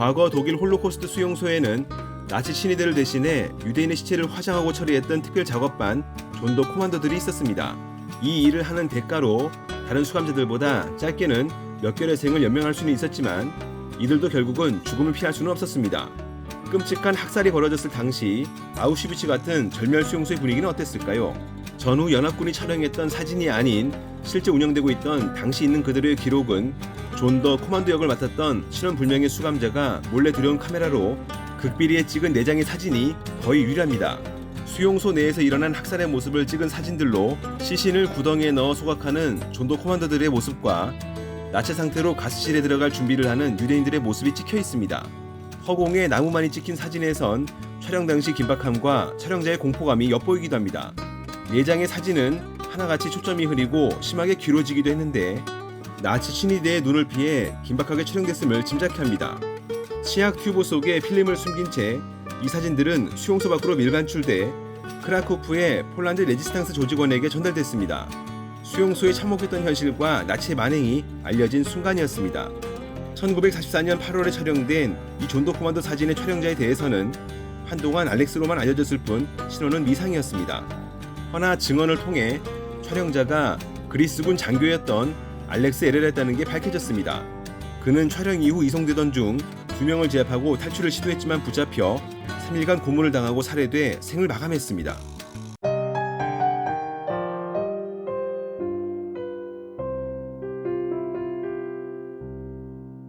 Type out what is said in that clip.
과거 독일 홀로코스트 수용소에는 나치 친위대를 대신해 유대인의 시체를 화장하고 처리했던 특별 작업반 존도 코만도들이 있었습니다. 이 일을 하는 대가로 다른 수감자들보다 짧게는 몇 개월의 생을 연명할 수는 있었지만 이들도 결국은 죽음을 피할 수는 없었습니다. 끔찍한 학살이 벌어졌을 당시 아우슈비츠 같은 절멸 수용소의 분위기는 어땠을까요? 전후 연합군이 촬영했던 사진이 아닌 실제 운영되고 있던 당시 있는 그들의 기록은 존 더 코만도 역을 맡았던 신원불명의 수감자가 몰래 들여온 카메라로 극비리에 찍은 내장의 사진이 거의 유일합니다. 수용소 내에서 일어난 학살의 모습을 찍은 사진들로 시신을 구덩이에 넣어 소각하는 존도 코만도들의 모습과 나체 상태로 가스실에 들어갈 준비를 하는 유대인들의 모습이 찍혀 있습니다. 허공에 나무만이 찍힌 사진에선 촬영 당시 긴박함과 촬영자의 공포감이 엿보이기도 합니다. 내장의 사진은 하나같이 초점이 흐리고 심하게 길어지기도 했는데 나치 친위대의 눈을 피해 긴박하게 촬영됐음을 짐작케 합니다. 치약 튜브 속에 필름을 숨긴 채 이 사진들은 수용소 밖으로 밀반출돼 크라코프의 폴란드 레지스탕스 조직원에게 전달됐습니다. 수용소에 참혹했던 현실과 나치의 만행이 알려진 순간이었습니다. 1944년 8월에 촬영된 이 존도 코만도 사진의 촬영자에 대해서는 한동안 알렉스로만 알려졌을 뿐 신원은 미상이었습니다. 허나 증언을 통해 촬영자가 그리스군 장교였던 알렉스 에레라였다는 게 밝혀졌습니다. 그는 촬영 이후 이송되던 중 두 명을 제압하고 탈출을 시도했지만 붙잡혀 3일간 고문을 당하고 살해돼 생을 마감했습니다.